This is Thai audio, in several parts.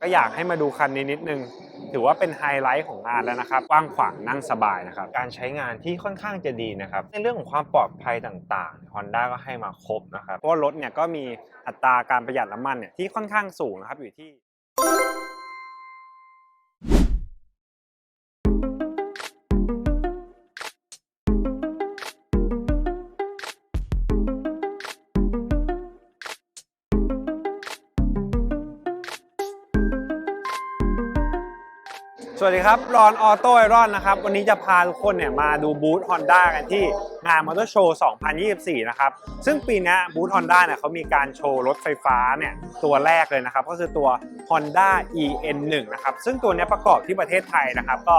ก็อยากให้มาดูคันนี้นิดนึง ถือว่าเป็นไฮไลท์ของงานแล้วนะครับกว้างขวางนั่งสบายนะครับ การใช้งานที่ค่อนข้างจะดีนะครับ ในเรื่องของความปลอดภัยต่างๆ Honda ก็ให้มาครบนะครับ เพราะว่ารถเนี่ยก็มีอัตราการประหยัดน้ำมันเนี่ยที่ค่อนข้างสูงนะครับอยู่ที่ สวัสดีครับรอนออโต้ไอรอนนะครับ วันนี้จะพาทุกคนเนี่ยมาดูบูธ Honda กันที่งานมอเตอร์โชว์ 2024 นะครับ ซึ่งปีนี้บูธ Honda เนี่ยเขามีการโชว์รถไฟฟ้าเนี่ยตัวแรกเลยนะครับ ก็คือตัว Honda EN1 นะครับ ซึ่งตัวนี้ประกอบที่ประเทศไทยนะครับ ก็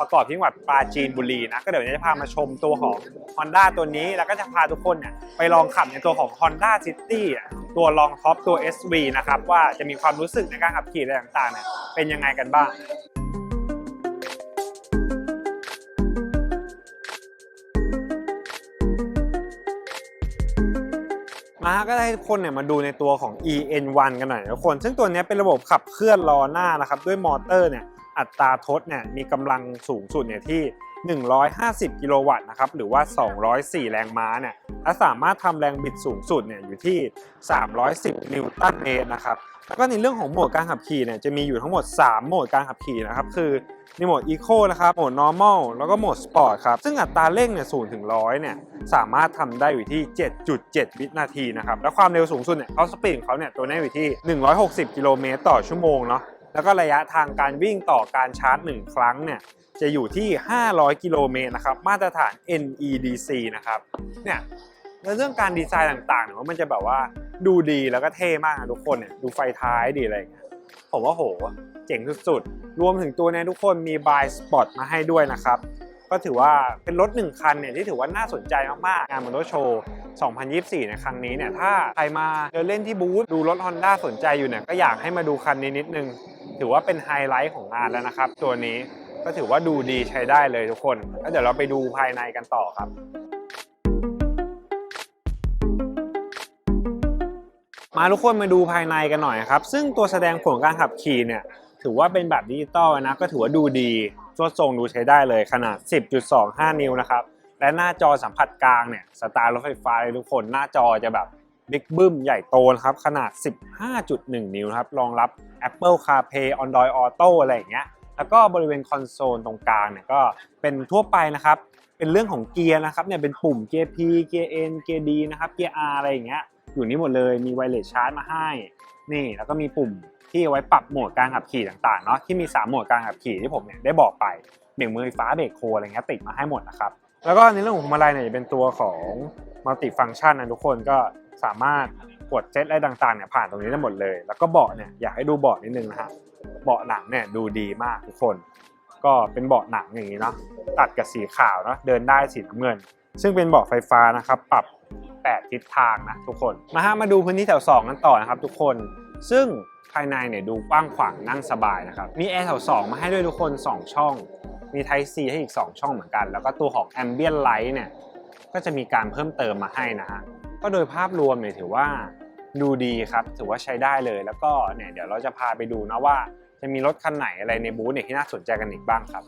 ประกอบที่จังหวัดปราจีนบุรีนะ ก็เดี๋ยวจะพามาชมตัวของ Honda ตัวนี้ แล้วก็จะพาทุกคนเนี่ยไปลองขับในตัวของ Honda City อะตัวรองท็อปตัว SV นะครับว่าจะมีความรู้สึกในการขับขี่อะไรต่างๆเนี่ยเป็นยังไงกันบ้าง มาก็ได้ทุกคนเนี่ยมาดูในตัวของ EN1 กันหน่อยทุกคน ซึ่งตัวนี้เป็นระบบขับเคลื่อนล้อหน้านะครับ ด้วยมอเตอร์เนี่ยอัตราทดเนี่ยมีกำลังสูงสุดเนี่ยที่ 150 กิโลวัตต์นะครับ หรือว่า 204 แรงม้าเนี่ยและสามารถทำแรงบิดสูงสุดเนี่ยอยู่ที่ 310 นิวตันเมตรนะครับ แล้วก็ในเรื่องของโหมดการขับขี่เนี่ยจะมีอยู่ทั้งหมด 3 โหมดการขับขี่นะครับ คือในโหมด Eco นะครับ โหมด Normal แล้วก็โหมด Sport ครับ ซึ่งอัตราเร่งเนี่ย0ถึง100 เนี่ย สามารถทำได้อยู่ที่ 7.7 วินาทีนะครับ และความเร็วสูงสุดเนี่ยเขาสปีดของเขาเนี่ยตัวนี้อยู่ที่ 160 กิโลเมตรต่อชั่วโมงเนาะ แล้วก็ระยะทางการวิ่งต่อการชาร์จ 1 ครั้งเนี่ยจะอยู่ที่ 500 กิโลเมตรนะครับ มาตรฐาน NEDC นะครับ เนี่ยแล้วเรื่องการดีไซน์ต่างๆเนี่ยว่ามันจะแบบว่าดูดีแล้วก็เท่มากนะทุกคนเนี่ยดูไฟท้ายดีอะไรอย่างเงี้ยผมว่าโห เจ๋งสุดๆ รวมถึงตัวเนี้ทุกคนมี Buy Spot มาให้ด้วยนะครับ ก็ถือว่าเป็นรถหนึ่งคันเนี่ยที่ถือว่าน่าสนใจมากๆ งานมอเตอร์โชว์ 2024 ในครั้งนี้เนี่ยถ้าใครมาเดินเล่นที่บูธดูรถ Honda สนใจอยู่เนี่ยก็อยากให้มาดูคันนี้นิดนึง ถือว่าเป็นไฮไลท์ของงานแล้วนะครับ ตัวนี้ก็ถือว่าดูดีใช้ได้เลยทุกคนแล้วเดี๋ยวเราไปดูภายในกันต่อครับมาทุกคนมาดูภายในกันหน่อยครับ ซึ่งตัวแสดงผลการขับขี่เนี่ย ถือว่าเป็นแบบดิจิตอลนะ ก็ถือว่าดูดีตัวทรงดูใช้ได้เลยขนาด 10.25 นิ้วนะครับ และหน้าจอสัมผัสกลางเนี่ยสไตล์รถไฟฟ้าเลยทุกคนหน้าจอจะแบบ บิ๊กบึ้มใหญ่โตนะครับ ขนาด 15.1 นิ้วนะครับ รองรับ Apple CarPlay Android Auto อะไรอย่างเงี้ย แล้วก็บริเวณคอนโซลตรงกลางเนี่ยก็เป็นทั่วไปนะครับ เป็นเรื่องของเกียร์นะครับเนี่ยเป็นปุ่มเกียร์ P เกียร์ N เกียร์ D นะครับเกียร์ R อะไรอย่างเงี้ยอยู่นี่หมดเลยมีไวเลสชาร์จมาให้ นี่แล้วก็มีปุ่มที่เอาไว้ปรับโหมดการขับขี่ต่างๆเนาะที่มี 3 โหมดการขับขี่ที่ผมเนี่ยได้บอกไปเบรกมือไฟฟ้าเบรกโคอะไรเงี้ยติดมาให้หมดนะครับแล้วก็ในเรื่องของพวงมาลัยเนี่ยจะเป็นตัวของมัลติฟัง c t ชันนะทุกคนก็ สามารถกดเซตอะไรต่างๆเนี่ยผ่านตรงนี้ได้หมดเลย แล้วก็เบาะเนี่ยอยากให้ดูเบาะนิดนึงนะฮะเบาะหนังเนี่ยดูดีมากทุกคน ก็เป็นเบาะหนังอย่างนี้เนาะตัดกับสีขาวเนาะเดินได้สีน้ำเงิน ซึ่งเป็นเบาะไฟฟ้านะครับปรับ 8 ทิศทางนะทุกคนมาฮะมาดูพื้นที่แถว2กันต่อนะครับ ทุกคนซึ่งภายในเนี่ยดูกว้างขวางนั่งสบายนะครับ มีแอร์แถว2มาให้ด้วยทุกคน 2 ช่อง มี Type C ให้อีก 2 ช่องเหมือนกัน แล้วก็ตัวของ Ambient Light เนี่ย ก็จะมีการเพิ่มเติมมาให้นะฮะ ก็โดยภาพรวมเนี่ยถือว่าดูดีครับ ถือว่าใช้ได้เลย แล้วก็เนี่ยเดี๋ยวเราจะพาไปดูนะว่า จะมีรถคันไหนอะไรในบูธเนี่ยที่น่าสนใจกันอีกบ้างครับ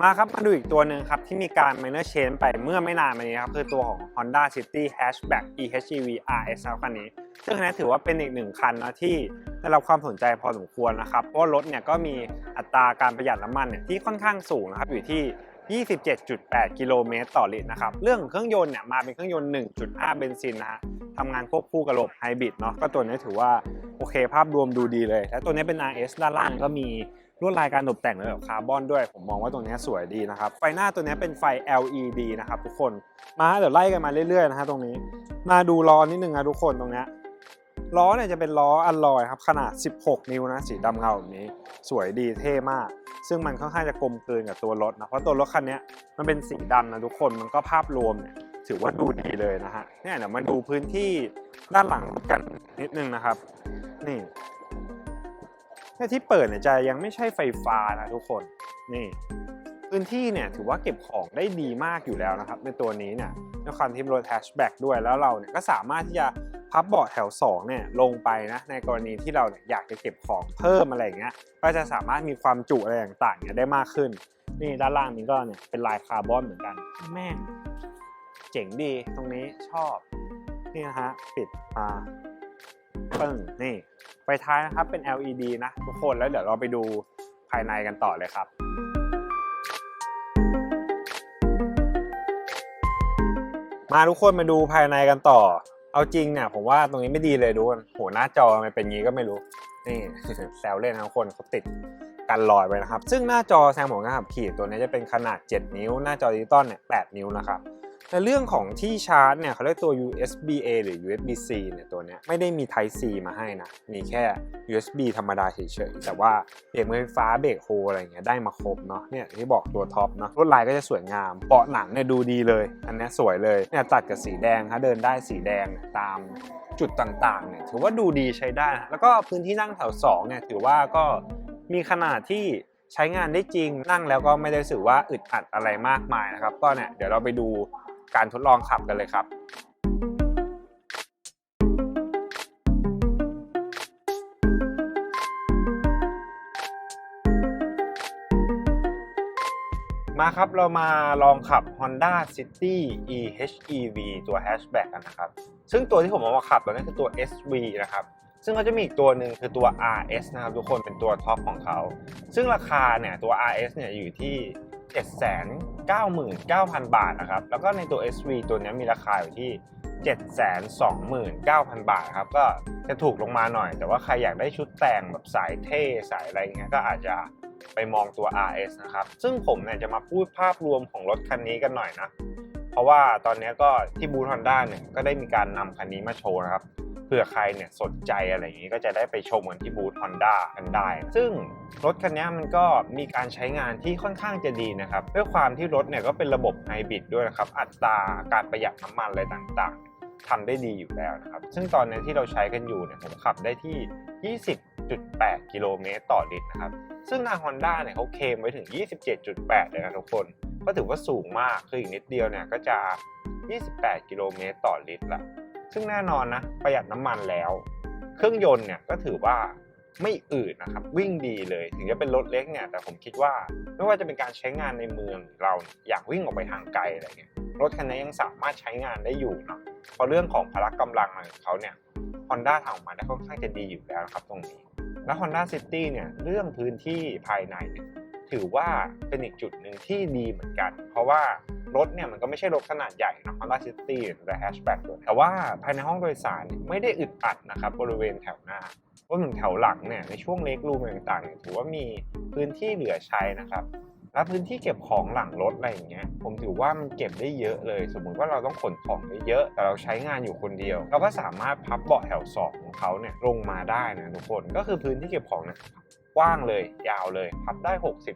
มาครับมาดูอีกตัวหนึ่งครับ ที่มีการ minor change ไปเมื่อไม่นานมานี้ครับ คือตัวของ Honda City Hatchback EHEV RS คันนี้ ซึ่งคันนี้ถือว่าเป็นอีกหนึ่งคันนะที่ได้รับความสนใจพอสมควรนะครับเพราะรถเนี่ยก็มีอัตราการประหยัดน้ำมันเนี่ยที่ค่อนข้างสูงนะครับอยู่ที่ 27.8 กิโลเมตรต่อลิตรนะครับ เรื่องของเครื่องยนต์เนี่ยมาเป็นเครื่องยนต์ 1.5 เบนซินนะฮะทำงานควบคู่กับระบบไฮบริดเนาะ ก็ตัวนี้ถือว่า โอเคภาพรวมดูดีเลย และตัวนี้เป็น RS ด้านล่างก็มีลวดลายการตกแต่งแบบคาร์บอนด้วย ผมมองว่าตรงนี้สวยดีนะครับ ไฟหน้าตัวนี้เป็นไฟ LED นะครับทุกคน มาเดี๋ยวไล่กันมาเรื่อยๆนะฮะตรงนี้ มาดูล้อนิดนึงนะทุกคนตรงนี้ ล้อเนี่ยจะเป็นล้ออัลลอยครับขนาด 16 นิ้วนะสีดำเงาแบบนี้ สวยดีเท่มาก ซึ่งมันค่อนข้างจะกลมกลืนกับตัวรถนะเพราะตัวรถคันนี้มันเป็นสีดำนะทุกคนมันก็ภาพรวมเนี่ยถือว่าดูดีเลยนะฮะเนี่ยเดี๋ยวมาดูพื้นที่ด้านหลังกันนิดนึงนะครับ นี่เนี่ยที่เปิดเนี่ยจะยังไม่ใช่ไฟฟ้านะทุกคนนี่พื้นที่เนี่ยถือว่าเก็บของได้ดีมากอยู่แล้วนะครับ ในตัวนี้เนี่ยในความที่เรถแฮชแบ็กด้วยแล้วเราเนี่ยก็สามารถที่จะ พับเบาะแถว2เนี่ยลงไปนะในกรณีที่เราเยอยากจะเก็บของเพิ่มอะไรอย่างเงี้ยก็จะสามารถมีความจุอะไรต่างๆเนี่ยได้มากขึ้น นี่ด้านล่างนี้ก็เนี่ยเป็นลายคาร์บอนเหมือนกันแม่งเจ๋งดีตรงนี้ชอบนี่นะฮะปิดมาปึ้งนี่ไฟท้ายนะครับเป็น LED นะทุกคนแล้วเดี๋ยวเราไปดูภายในกันต่อเลยครับมาทุกคนมาดูภายในกันต่อ เอาจริงเนี่ยผมว่าตรงนี้ไม่ดีเลยดูกันโหหน้าจอมันเป็นงี้ก็ไม่รู้ นี่แซวเล่นนะคนเขาติดกันลอยไปนะครับ ซึ่งหน้าจอแซมของการขับขี่ตัวนี้จะเป็นขนาด 7 นิ้ว หน้าจอดิจิตอลเนี่ย8นิ้วนะครับ ในเรื่องของที่ชาร์จเนี่ยเขาเรียกตัว USB A หรือ USB C เนี่ยตัวเนี้ยไม่ได้มี Type C มาให้นะ มีแค่ USB ธรรมดาเฉยๆ แต่ว่าเบรกมือไฟฟ้าเบรกโฮอะไรเงี้ยได้มาครบเนาะ เนี่ยที่บอกตัวท็อปเนาะลวดลายก็จะสวยงามเบาะหนังเนี่ยดูดีเลย อันนี้สวยเลยเนี่ยตัดกับสีแดงฮะเดินได้สีแดงตามจุดต่างๆเนี่ยถือว่าดูดีใช้ได้นะแล้วก็พื้นที่นั่งแถว2เนี่ยถือว่าก็มีขนาดที่ใช้งานได้จริงนั่งแล้วก็ไม่ได้รู้สึกว่าอึดอัดอะไรมากมายนะครับ ก็เนี่ยเดี๋ยวเราไปดู การทดลองขับกันเลยครับมาครับ เรามาลองขับ Honda City e-HEV ตัว hatchback กันนะครับ ซึ่งตัวที่ผมเอามาขับตัวนี้คือตัว SV นะครับ ซึ่งเขาจะมีอีกตัวหนึ่งคือตัว RS นะครับ ทุกคนเป็นตัวท็อปของเขา ซึ่งราคาเนี่ย ตัว RS เนี่ยอยู่ที่ 799,000 บาทนะครับ แล้วก็ในตัว SV ตัวนี้มีราคาอยู่ที่ 729,000 บาทครับ ก็จะถูกลงมาหน่อย แต่ว่าใครอยากได้ชุดแต่งแบบสายเท่สายอะไรเงี้ยก็อาจจะไปมองตัว RS นะครับ ซึ่งผมเนี่ยจะมาพูดภาพรวมของรถคันนี้กันหน่อยนะ เพราะว่าตอนนี้ก็ที่บูธฮอนด้าเนี่ยก็ได้มีการนำคันนี้มาโชว์นะครับ ผื่อใครเนี่ยสนใจอะไรอย่างนี้ก็จะได้ไปชมกันที่บูธฮอนด้ากันได้ ซึ่งรถคันนี้มันก็มีการใช้งานที่ค่อนข้างจะดีนะครับด้วยความที่รถเนี่ยก็เป็นระบบไฮบริดด้วยนะครับ อัตราการประหยัดน้ำมันอะไรต่างๆทำได้ดีอยู่แล้วนะครับ ซึ่งตอนนี้ที่เราใช้กันอยู่เนี่ยผมขับได้ที่ 20.8 กิโลเมตรต่อลิตรนะครับ ซึ่งทาง Honda เนี่ยเขาเคลมไว้ถึง 27.8 เลยนะทุกคน ก็ถือว่าสูงมาก คืออีกนิดเดียวเนี่ยก็จะ 28 กิโลเมตรต่อลิตรละ ซึ่งแน่นอนนะประหยัดน้ำมันแล้ว เครื่องยนต์เนี่ยก็ถือว่าไม่อืดนะครับ วิ่งดีเลยถึงจะเป็นรถเล็กเนี่ยแต่ผมคิดว่าไม่ว่าจะเป็นการใช้งานในเมืองเราอยากวิ่งออกไปทางไกลอะไรเงี้ยรถคันนี้ยังสามารถใช้งานได้อยู่เนาะเพราะเรื่องของพละกำลังของเขาเนี่ย Honda ทำออกมาได้ค่อนข้างจะดีอยู่แล้วนะครับตรงนี้ แล้ว Honda City เนี่ยเรื่องพื้นที่ภายในเนี่ย ถือว่าเป็นอีกจุดหนึ่งที่ดีเหมือนกัน เพราะว่ารถเนี่ยมันก็ไม่ใช่รถขนาดใหญ่นะ Honda City หรือ hatchback ด้วยแต่ว่าภายในห้องโดยสารไม่ได้อึดอัดนะครับบริเวณแถวหน้ารวมถึงแถวหลังเนี่ยในช่วงเล็กรูมต่างๆถือว่ามีพื้นที่เหลือใช้นะครับและพื้นที่เก็บของหลังรถอะไรอย่างเงี้ยผมถือว่ามันเก็บได้เยอะเลย สมมุติว่าเราต้องขนของได้เยอะแต่เราใช้งานอยู่คนเดียว เราก็สามารถพับเบาะแถวสองของเขาเนี่ยลงมาได้นะทุกคนก็คือพื้นที่เก็บของเนี่ย กว้างเลย ยาวเลย พับได้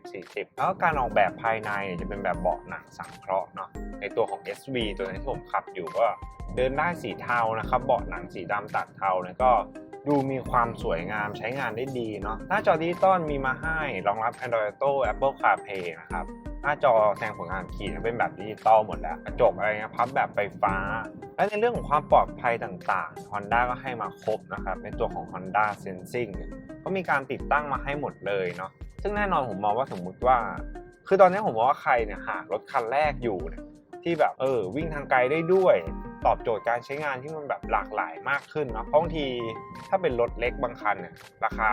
60-40 แล้วการออกแบบภายในจะเป็นแบบเบาะหนังสังเคราะห์เนาะในตัวของ SV ตัวนี้ที่ผมขับอยู่ก็เดินได้สีเทานะครับเบาะหนังสีดำตัดเทาเนี่ก็ดูมีความสวยงามใช้งานได้ดีเนาะหน้าจอดิจิตอลมีมาให้รองรับ Android Auto Apple CarPlay นะครับ หน้าจอแสดงผลงานขี่เป็นแบบดิจิตอลหมดแล้ว กระจกอะไรเงี้ยพับแบบไฟฟ้า และในเรื่องของความปลอดภัยต่างๆ Honda ก็ให้มาครบนะครับ ในตัวของ Honda Sensing ก็มีการติดตั้งมาให้หมดเลยเนาะซึ่งแน่นอนผมมองว่าสมมุติว่า คือตอนนี้ผมมองว่าใครเนี่ยหารถคันแรกอยู่เนี่ยที่แบบเออวิ่งทางไกลได้ด้วย ตอบโจทย์การใช้งานที่มันแบบหลากหลายมากขึ้นเนาะบางทีถ้าเป็นรถเล็กบางคันเนี่ยราคา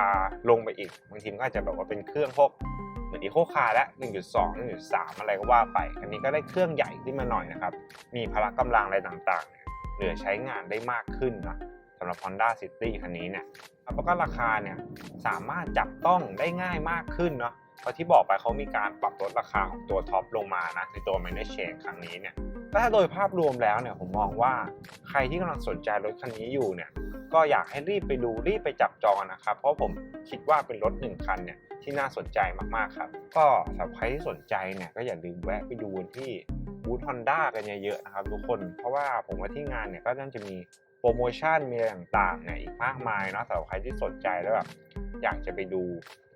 ลงไปอีกบางทีมันก็อาจจะแบบว่าเป็นเครื่องพวกเหมือนอีโคคาร์และ1.2 1.3 อะไรก็ว่าไป อันนี้ก็ได้เครื่องใหญ่ขึ้นมาหน่อยนะครับ มีพละกำลังอะไรต่างๆเนี่ยเหลือใช้งานได้มากขึ้นนะ สำหรับ Honda City คันนี้เนี่ยแล้วก็ราคาเนี่ยสามารถจับต้องได้ง่ายมากขึ้นเนาะเพราะที่บอกไปเขามีการปรับลดราคาของตัวท็อปลงมานะในตัว Manage Chain ครั้งนี้เนี่ยก็ถ้าโดยภาพรวมแล้วเนี่ยผมมองว่าใครที่กำลังสนใจรถคันนี้อยู่เนี่ยก็อยากให้รีบไปดูรีบไปจับจองนะครับ เพราะผมคิดว่าเป็นรถหนึ่งคันเนี่ยที่น่าสนใจมากๆครับ ก็สำหรับใครที่สนใจเนี่ยก็อย่าลืมแวะไปดูที่บูธฮอนด้ากันเยอะๆนะครับทุกคนเพราะว่าผมว่าที่งานเนี่ยก็น่าจะมี รโมชั่นมีอะไรต่างๆเนี่ยอีกมากมายเนาะสำหรับใครที่สนใจแล้วแบบอยากจะไปดู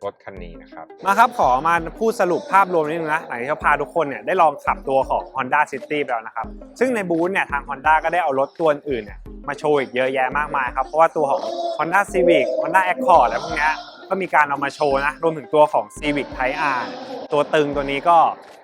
รถคันนี้นะครับ มาครับขอมาพูดสรุปภาพรวมนิดนึงนะหลังที่เราพาทุกคนเนี่ยได้ลองขับตัวของ Honda City ไปแล้วนะครับ ซึ่งในบูธเนี่ยทาง Honda ก็ได้เอารถตัวอื่นเนี่ยมาโชว์อีกเยอะแยะมากมายครับ เพราะว่าตัวของ Honda Civic Honda Accord อะไรพวกเนี้ยก็มีการเอามาโชว์นะรวมถึงตัวของ Civic Type R ตัวตึงตัวนี้ก็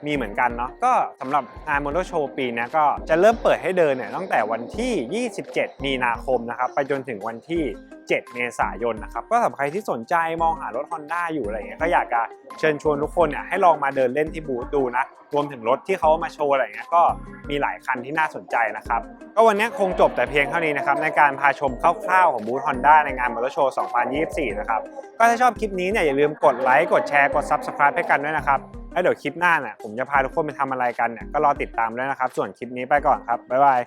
มีเหมือนกันเนาะก็สำหรับงานมอเตอร์โชว์ปีนี้ก็จะเริ่มเปิดให้เดินเนี่ยตั้งแต่วันที่ 27 มีนาคมนะครับไปจนถึงวันที่ 7 เมษายนนะครับก็สำหรับใครที่สนใจมองหารถ Honda อยู่อะไรเงี้ยก็อยากจะเชิญชวนทุกคนเนี่ยให้ลองมาเดินเล่นที่บูธดูนะรวมถึงรถที่เขามาโชว์อะไรเงี้ยก็มีหลายคันที่น่าสนใจนะครับก็วันนี้คงจบแต่เพียงเท่านี้นะครับในการพาชมคร่าวๆของบูธ Honda ในงานมอเตอร์โชว์ 2024 นะครับก็ถ้าชอบคลิปนี้เนี่ยอย่าลืมกดไลค์กดแชร์กด Subscribe ให้กันด้วยนะครับ แล้วเดี๋ยวคลิปหน้าเนี่ยผมจะพาทุกคนไปทำอะไรกันเนี่ยก็รอติดตามด้วยนะครับ ส่วนคลิปนี้ไปก่อนครับบ๊ายบาย